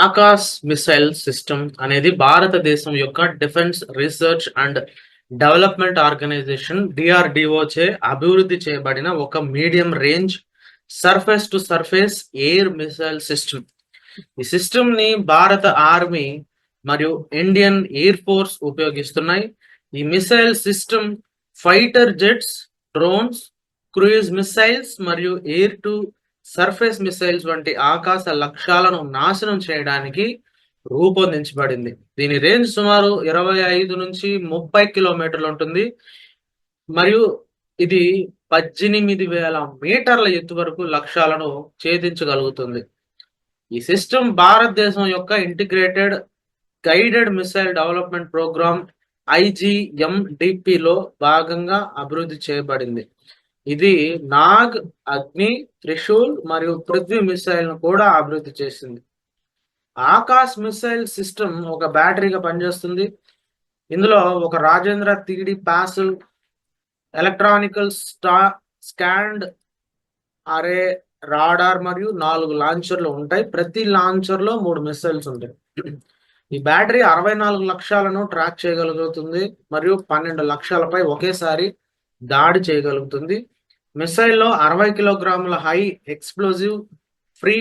Akash missile system అనేది భారతదేశం యొక్క defence research and development organisation DRDO చే అభివృద్ధి చేయబడిన ఒక medium range surface to surface air missile system. ఈ సిస్టమ్ని భారత ఆర్మీ మరియు ఇండియన్ ఎయిర్ ఫోర్స్ ఉపయోగిస్తున్నాయి. ఈ missile system fighter jets drones cruise missiles మరియు ఎయిర్ టు సర్ఫేస్ మిసైల్స్ వంటి ఆకాశ లక్ష్యాలను నాశనం చేయడానికి రూపొందించబడింది. దీని రేంజ్ సుమారు ఇరవై ఐదు నుంచి ముప్పై కిలోమీటర్లు ఉంటుంది. మరియు ఇది పద్దెనిమిది వేల మీటర్ల ఎత్తు వరకు లక్ష్యాలను ఛేదించగలుగుతుంది. ఈ సిస్టమ్ భారతదేశం యొక్క integrated guided missile development programme ఐజిఎండిపిలో భాగంగా అభివృద్ధి చేయబడింది. ఇది నాగ్ అగ్ని త్రిశూల్ మరియు పృథ్వీ మిసైల్ను కూడా అభివృద్ధి చేసింది. ఆకాశ్ మిసైల్ సిస్టమ్ ఒక బ్యాటరీగా పనిచేస్తుంది. ఇందులో ఒక Rajendra three D passive electronically scanned array radar మరియు నాలుగు లాంచర్లు ఉంటాయి. ప్రతి లాంచర్లో మూడు మిసైల్స్ ఉంటాయి. ఈ బ్యాటరీ అరవై నాలుగు లక్షలను ట్రాక్ చేయగలుగుతుంది మరియు పన్నెండు లక్షలపై ఒకేసారి దాడి చేయగలుగుతుంది. మిసైల్లో అరవై కిలోగ్రాముల high explosive free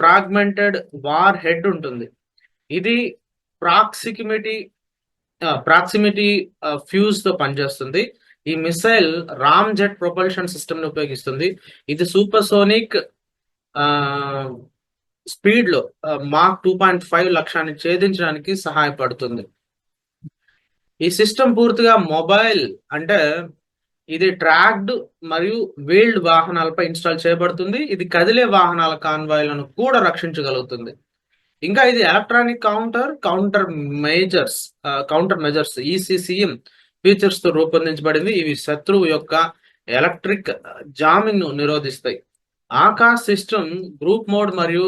fragmented warhead ఉంటుంది. ఇది ప్రాక్సిమిటీ ప్రాక్సిమిటీ ఫ్యూజ్తో పనిచేస్తుంది. ఈ మిసైల్ రామ్ జెట్ ప్రొపల్షన్ సిస్టమ్ని ఉపయోగిస్తుంది. ఇది సూపర్ సోనిక్ స్పీడ్లో మాక్ టూ పాయింట్ ఫైవ్ లక్షాన్ని ఛేదించడానికి సహాయపడుతుంది. ఈ సిస్టమ్ పూర్తిగా మొబైల్ అంటే ఇది ట్రాక్డ్ మరియు వీల్డ్ వాహనాలపై ఇన్స్టాల్ చేయబడుతుంది. ఇది కదిలే వాహనాల కాన్వాయ్లను కూడా రక్షించగలుగుతుంది. ఇంకా ఇది electronic counter counter measures counter measures ECCM ఫీచర్స్తో రూపొందించబడింది. ఇవి శత్రువు యొక్క ఎలక్ట్రిక్ జామింగ్ను నిరోధిస్తాయి. ఆకాశ్ సిస్టమ్ గ్రూప్ మోడ్ మరియు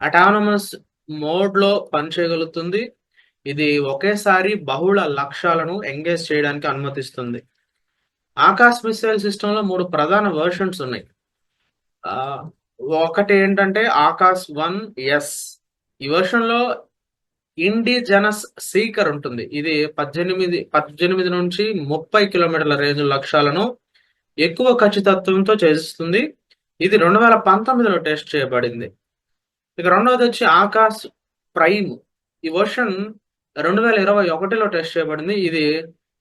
అటానమస్ మోడ్లో పనిచేయగలుగుతుంది. ఇది ఒకేసారి బహుళ లక్ష్యాలను ఎంగేజ్ చేయడానికి అనుమతిస్తుంది. ఆకాశ్ మిసైల్ సిస్టమ్లో మూడు ప్రధాన వర్షన్స్ ఉన్నాయి. ఒకటి ఏంటంటే ఆకాశ్ వన్ ఎస్. ఈ వర్షన్లో ఇండిజనస్ సీకర్ ఉంటుంది. ఇది పద్దెనిమిది పద్దెనిమిది నుంచి ముప్పై కిలోమీటర్ల రేంజ్ లక్ష్యాలను ఎక్కువ ఖచ్చితత్వంతో చేస్తుంది. ఇది రెండు వేల పంతొమ్మిదిలో టెస్ట్ చేయబడింది. ఇక రెండవది వచ్చి ఆకాశ్ ప్రైమ్. ఈ వర్షన్ రెండు వేల ఇరవై ఒకటిలో టెస్ట్ చేయబడింది. ఇది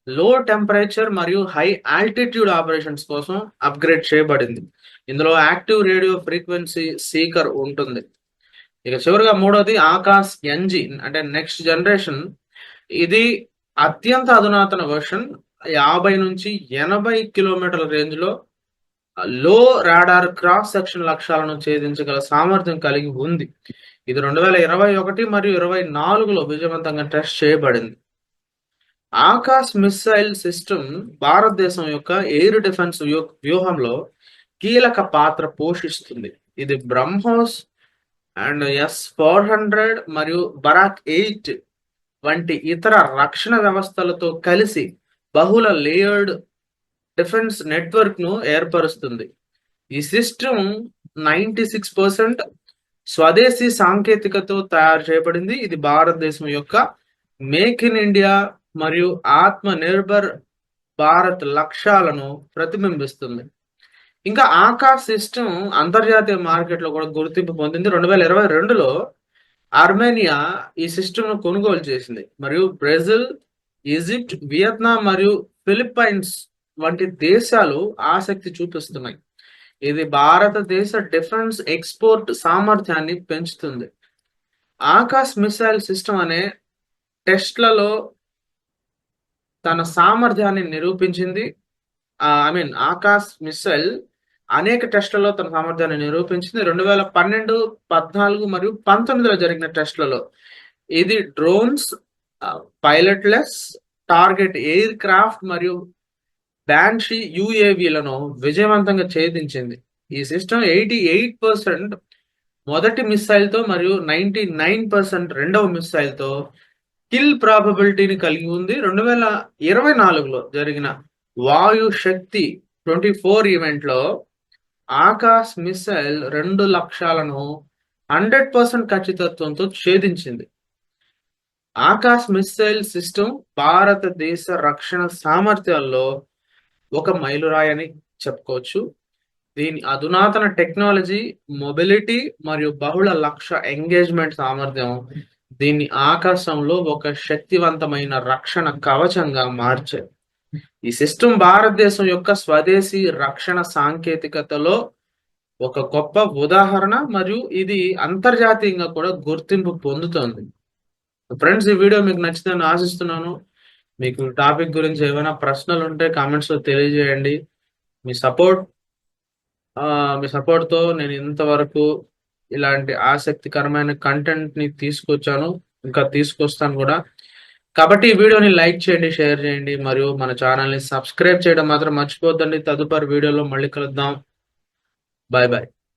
లో టెంపరేచర్ మరియు హై ఆల్టిట్యూడ్ ఆపరేషన్స్ కోసం అప్గ్రేడ్ చేయబడింది. ఇందులో యాక్టివ్ రేడియో ఫ్రీక్వెన్సీ సీకర్ ఉంటుంది. ఇక చివరిగా మూడోది ఆకాశ్ ఎన్జి అంటే నెక్స్ట్ జనరేషన్. ఇది అత్యంత అధునాతన వర్షన్. యాభై నుంచి ఎనభై కిలోమీటర్ల రేంజ్లో లో రాడార్ క్రాస్ సెక్షన్ లక్ష్యాలను ఛేదించగల సామర్థ్యం కలిగి ఉంది. ఇది రెండు వేల ఇరవై ఒకటి మరియు ఇరవై నాలుగులో విజయవంతంగా టెస్ట్ చేయబడింది. ఆకాశ్ మిస్సైల్ సిస్టమ్ భారతదేశం యొక్క ఎయిర్ డిఫెన్స్ వ్యూహంలో కీలక పాత్ర పోషిస్తుంది. ఇది BrahMos and S four hundred మరియు బరాక్ ఎయిట్ వంటి ఇతర రక్షణ వ్యవస్థలతో కలిసి బహుళ లేయర్డ్ డిఫెన్స్ నెట్వర్క్ను ఏర్పరుస్తుంది. ఈ సిస్టమ్ నైంటీ సిక్స్ పర్సెంట్ స్వదేశీ సాంకేతికతో తయారు చేయబడింది. ఇది భారతదేశం యొక్క మేక్ ఇన్ ఇండియా మరియు ఆత్మ నిర్భర్ భారత్ లక్ష్యాలను ప్రతిబింబిస్తుంది. ఇంకా ఆకాశ్ సిస్టమ్ అంతర్జాతీయ మార్కెట్లో కూడా గుర్తింపు పొందింది. రెండు వేల ఇరవై రెండులో ఆర్మేనియా ఈ సిస్టమ్ను కొనుగోలు చేసింది. మరియు బ్రెజిల్ ఈజిప్ట్ వియత్నాం మరియు ఫిలిప్పైన్స్ వంటి దేశాలు ఆసక్తి చూపిస్తున్నాయి. ఇది భారతదేశ డిఫెన్స్ ఎక్స్పోర్ట్ సామర్థ్యాన్ని పెంచుతుంది. ఆకాశ్ మిసైల్ సిస్టమ్ అనే టెస్ట్లలో తన సామర్థ్యాన్ని నిరూపించింది. ఐ మీన్ ఆకాశ్ మిస్సైల్ అనేక టెస్టులలో తన సామర్థ్యాన్ని నిరూపించింది. రెండు వేల పన్నెండు పద్నాలుగు మరియు పంతొమ్మిదిలో జరిగిన టెస్టులలో ఇది drones pilotless target aircraft మరియు బ్యాన్షీ యుఏవిలను విజయవంతంగా ఛేదించింది. ఈ సిస్టమ్ ఎయిటీ ఎయిట్ పర్సెంట్ మొదటి మిస్సైల్తో తో మరియు నైంటీ నైన్ పర్సెంట్ రెండవ మిస్సైల్తో తో కిల్ ప్రాబబిలిటీని కలిగి ఉంది. రెండు వేల ఇరవై నాలుగులో జరిగిన వాయు శక్తి ట్వంటీ ఫోర్ ఈవెంట్లో ఆకాశ్ మిసైల్ రెండు లక్ష్యాలను హండ్రెడ్ పర్సెంట్ ఖచ్చితత్వంతో ఛేదించింది. ఆకాశ్ మిస్సైల్ సిస్టమ్ భారతదేశ రక్షణ సామర్థ్యాల్లో ఒక మైలురాయి అని చెప్పుకోవచ్చు. దీని అధునాతన టెక్నాలజీ మొబిలిటీ మరియు బహుళ లక్ష్య ఎంగేజ్మెంట్ సామర్థ్యం దీన్ని ఆకాశంలో ఒక శక్తివంతమైన రక్షణ కవచంగా మార్చారు ఈ సిస్టమ్ భారతదేశం యొక్క స్వదేశీ రక్షణ సాంకేతికతలో ఒక గొప్ప ఉదాహరణ మరియు ఇది అంతర్జాతీయంగా కూడా గుర్తింపు పొందుతోంది. ఫ్రెండ్స్ ఈ వీడియో మీకు నచ్చిందని ఆశిస్తున్నాను. మీకు టాపిక్ గురించి ఏమైనా ప్రశ్నలు ఉంటే కామెంట్స్లో తెలియజేయండి. మీ సపోర్ట్ మీ సపోర్ట్తో నేను ఇంతవరకు ఇలాంటి ఆసక్తికరమైన కంటెంట్ని తీసుకొచ్చాను. ఇంకా తీసుకొస్తాను కూడా. కాబట్టి ఈ వీడియోని లైక్ చేయండి షేర్ చేయండి మరియు మన ఛానల్ని సబ్స్క్రైబ్ చేయడం మాత్రం మర్చిపోద్దండి తదుపరి వీడియోలో మళ్ళీ కలుద్దాం. Bye bye.